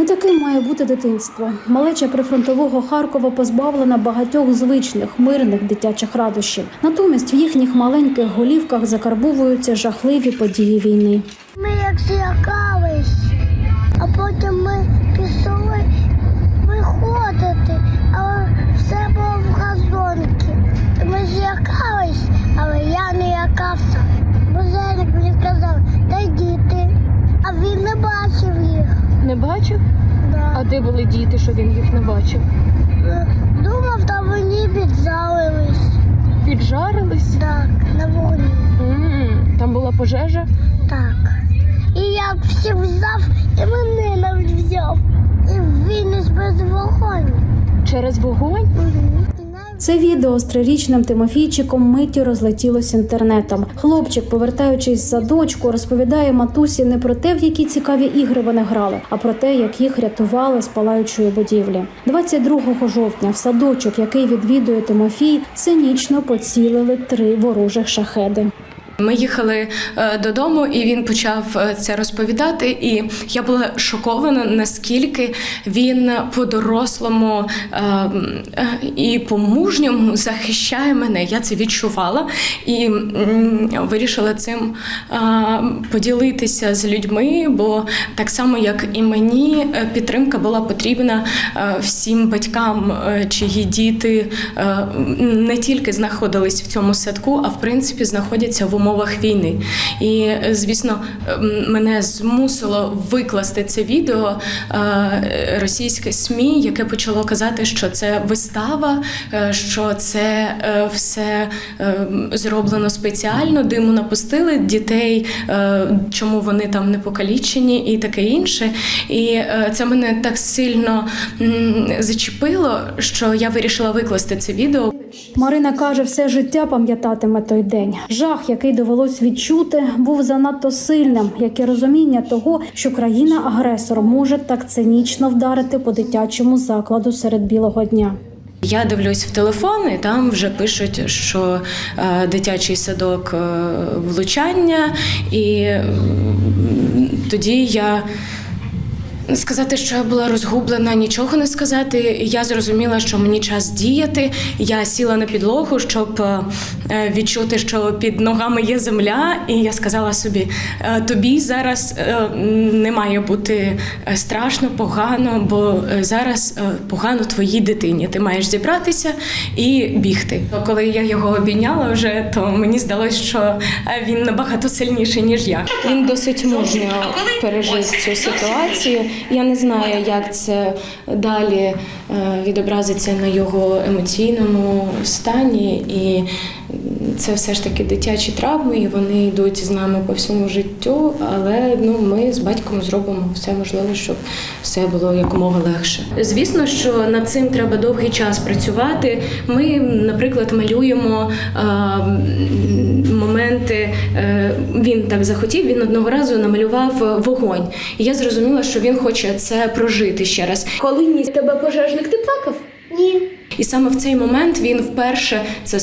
Не таким має бути дитинство. Малеча прифронтового Харкова позбавлена багатьох звичних мирних дитячих радощів. Натомість в їхніх маленьких голівках закарбовуються жахливі події війни. Ми як злякались, а потім ми пішли виходити, але все було в газонки. Ми злякались, але я не лякався. Бо Зелік мені сказав, дай діти. А він не бачив їх. Не бачив? Да. А де були діти, що він їх не бачив? Думав, там вони піджарились. Піджарились? Так, на вогні. м Там була пожежа. Так. І я всі взяв, і мене навіть взяв. І він із без вогонь. Через вогонь? Мгм. Це відео з трирічним Тимофійчиком миттю розлетілося інтернетом. Хлопчик, повертаючись з садочку, розповідає матусі не про те, в які цікаві ігри вони грали, а про те, як їх рятували з палаючої будівлі. 22 жовтня в садочок, який відвідує Тимофій, цинічно поцілили три ворожих шахеди. Ми їхали е, додому, і він почав е, це розповідати. І я була шокована, наскільки він по-дорослому е, і по-мужньому захищає мене. Я це відчувала і вирішила цим поділитися з людьми, бо так само, як і мені, підтримка була потрібна всім батькам, чиї діти не тільки знаходились в цьому садку, а в принципі знаходяться в умовах війни. І е, звісно, мене змусило викласти це відео е, російське СМІ, яке почало казати, що це вистава, е, що це все зроблено спеціально, диму напустили дітей, чому вони там не покалічені, і таке інше. І це мене так сильно зачепило, що я вирішила викласти це відео. Марина каже, все життя пам'ятатиме той день. Жах, який довелось відчути, був занадто сильним, як і розуміння того, що країна-агресор може так цинічно вдарити по дитячому закладу серед білого дня. Я дивлюсь в телефон, і там вже пишуть, що е, дитячий садок е, влучання, і м, тоді я. Сказати, що я була розгублена, нічого не сказати. Я зрозуміла, що мені час діяти. Я сіла на підлогу, щоб е, відчути, що під ногами є земля. І я сказала собі: «Е, тобі зараз е, не має бути е, страшно, погано, бо е, зараз е, погано твоїй дитині. Ти маєш зібратися і бігти. Коли я його обійняла вже, то мені здалося, що е, він набагато сильніший ніж я. Він досить мужньо пережив цю ситуацію. Я не знаю, як це далі е, відобразиться на його емоційному стані. І це все ж таки дитячі травми, і вони йдуть з нами по всьому життю. Але ну ми з батьком зробимо все можливе, щоб все було якомога легше. Звісно, що над цим треба довгий час працювати. Ми, наприклад, малюємо е, моменти. е, Він так захотів. Він одного разу намалював вогонь. І я зрозуміла, що він хоче це прожити ще раз. Коли ніс тебе пожежник, ти плакав? ні. І саме в цей момент він вперше це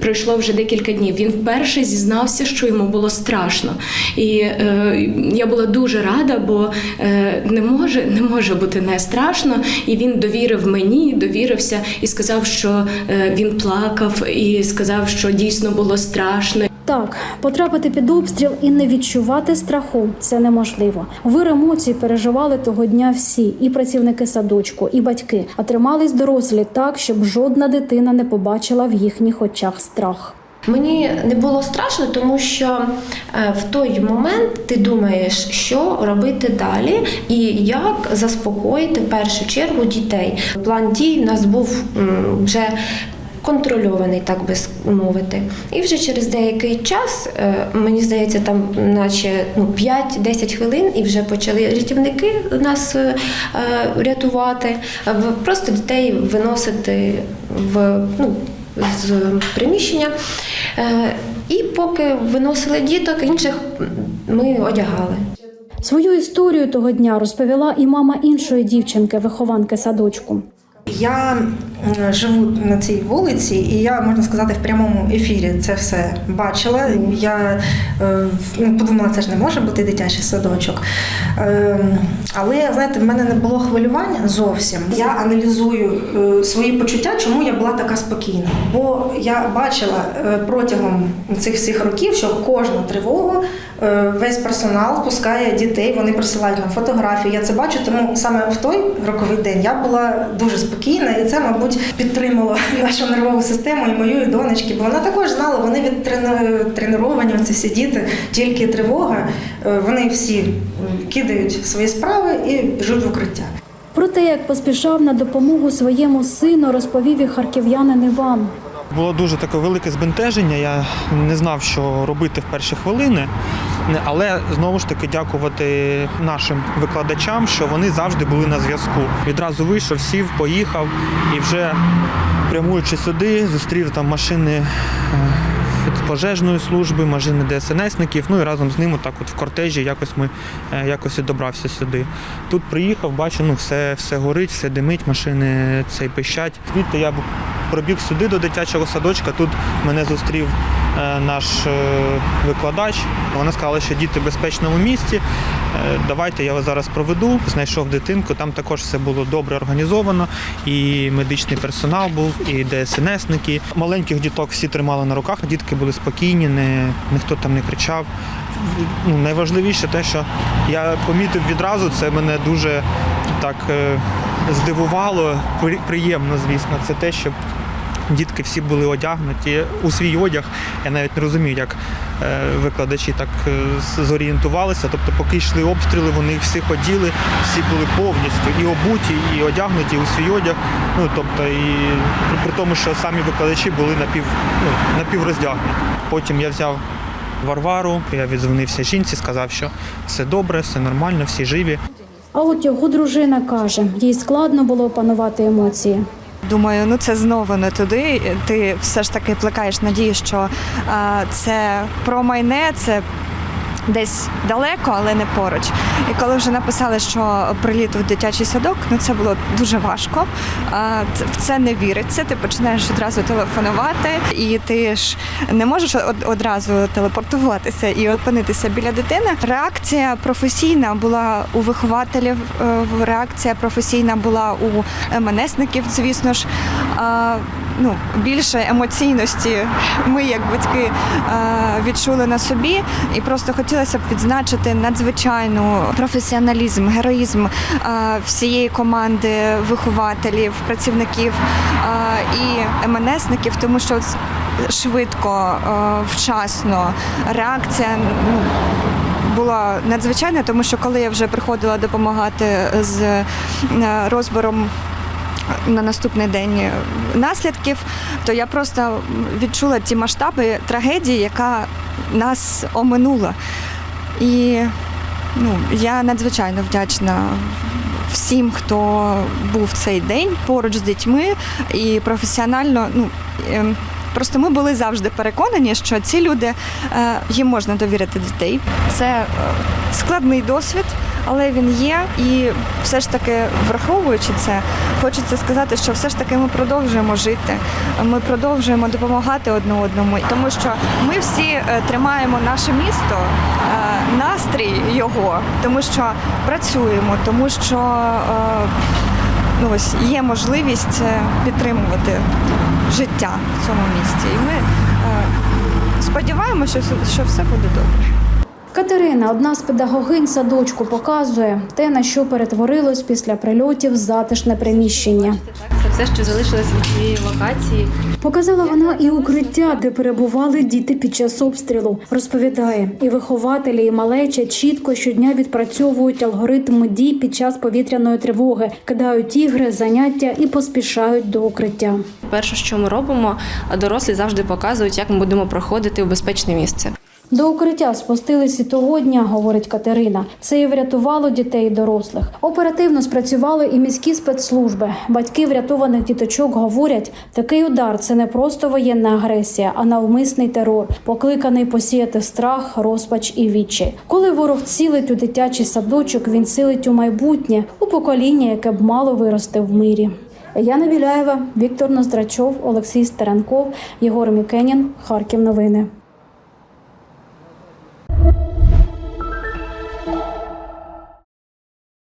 пройшло вже декілька днів. Він вперше зізнався, що йому було страшно. І е, я була дуже рада, бо е, не може не може бути не страшно. І він довірив мені, довірився і сказав, що е, він плакав, і сказав, що дійсно було страшно. Так, потрапити під обстріл і не відчувати страху це неможливо. Вир емоцій переживали того дня всі, і працівники садочку, і батьки, а тримались дорослі так, щоб жодна дитина не побачила в їхніх очах страх. Мені не було страшно, тому що е, в той момент ти думаєш, що робити далі, і як заспокоїти в першу чергу дітей. План дій у нас був вже. Контрольований, так би мовити, і вже через деякий час, е, мені здається, там наче ну 5-10 хвилин, і вже почали рятівники нас е, е, рятувати, просто дітей виносити в ну, з приміщення. І поки виносили діток, інших ми одягали. Свою історію того дня розповіла і мама іншої дівчинки, вихованки садочку. Я живу на цій вулиці, і я можна сказати в прямому ефірі це все бачила. Я е, ну, подумала, це ж не може бути дитячий садочок. Е, Але знаєте, в мене не було хвилювання зовсім. Я аналізую е, свої почуття, чому я була така спокійна. Бо я бачила е, протягом цих всіх років, що кожну тривогу е, весь персонал пускає дітей, вони присилають нам фотографії. Я це бачу, тому саме в той роковий день я була дуже спокійна, і це, мабуть, підтримало нашу нервову систему і мою і донечки, бо вона також знала, вони відтреновані, ці всі діти, тільки тривога, е, вони всі кидають свої справи і біжуть в укриття. Про те, як поспішав на допомогу своєму сину, розповів і харків'янин Іван. Було дуже таке велике збентеження. Я не знав, що робити в перші хвилини. Але знову ж таки дякувати нашим викладачам, що вони завжди були на зв'язку. Відразу вийшов, сів, поїхав і вже прямуючи сюди, зустрів там машини е, пожежної служби, машини ДСНСників. Ну і разом з ними так от в кортежі якось ми е, якось і добрався сюди. Тут приїхав, бачу, ну все, все горить, все димить, машини цей пищать. Звідти я пробіг сюди до дитячого садочка. Тут мене зустрів е, наш е, викладач. Вона сказала, що діти в безпечному місці. Давайте я вас зараз проведу. Знайшов дитинку. Там також все було добре організовано. І медичний персонал був, і ДСНСники. Маленьких діток всі тримали на руках. Дітки були спокійні, не, ніхто там не кричав. Ну, найважливіше те, що я помітив відразу, це мене дуже так е, здивувало. Приємно, звісно, це те, що Дітки всі були одягнуті у свій одяг. Я навіть не розумію, як е, викладачі так е, зорієнтувалися. Тобто, поки йшли обстріли, вони їх всіх оділи, всі були повністю і обуті, і одягнуті у свій одяг. Ну тобто, і при тому, що самі викладачі були напів, ну, напівроздягнені. Потім я взяв Варвару, я відзвонився жінці, сказав, що все добре, все нормально, всі живі. А от його дружина каже, їй складно було опанувати емоції. Думаю, ну це знову не туди. Ти все ж таки плекаєш надію, що це про майне, це десь далеко, але не поруч. І коли вже написали, що приліт в дитячий садок, ну це було дуже важко. В це не віриться. Ти починаєш одразу телефонувати, і ти ж не можеш од- одразу телепортуватися і опинитися біля дитини. Реакція професійна була у вихователів, е, реакція професійна була у МНСників, звісно ж. Ну, більше емоційності ми, як батьки, е, відчули на собі, і просто хотілося б відзначити надзвичайну професіоналізм, героїзм е, всієї команди вихователів, працівників е, і МНСників, тому що швидко, вчасно реакція. ну, була надзвичайна, тому що коли я вже приходила допомагати з розбором на наступний день наслідків, то я просто відчула ті масштаби трагедії, яка нас оминула. І ну, я надзвичайно вдячна всім, хто був в цей день поруч з дітьми і професіонально. Ну, ем, Просто ми були завжди переконані, що ці люди е, їм можна довірити дітей. Це е, складний досвід, але він є. І все ж таки, враховуючи це, хочеться сказати, що все ж таки ми продовжуємо жити. Ми продовжуємо допомагати одне одному, тому що ми всі е, тримаємо наше місто, е, настрій його, тому що працюємо, тому що. е, Ну, ось є можливість підтримувати життя в цьому місті. І ми сподіваємося, що все буде добре. Катерина, одна з педагогинь садочку, показує те, на що перетворилось після прильотів затишне приміщення. Це все, що залишилося від цієї локації. Показала вона і укриття, де перебували діти під час обстрілу. Розповідає, і вихователі, і малеча чітко щодня відпрацьовують алгоритм дій під час повітряної тривоги, кидають ігри, заняття і поспішають до укриття. Перше, що ми робимо, дорослі завжди показують, як ми будемо проходити в безпечне місце. До укриття спустились і того дня, говорить Катерина. Це і врятувало дітей і дорослих. Оперативно спрацювали і міські спецслужби. Батьки врятованих діточок говорять, такий удар це не просто воєнна агресія, а навмисний терор, покликаний посіяти страх, розпач і відчай. Коли ворог цілить у дитячий садочок, він цілить у майбутнє, у покоління, яке б мало вирости в мирі. Яна Біляєва, Віктор Ноздрачов, Олексій Стеренков, Єгор Мікенін. Харків. Новини.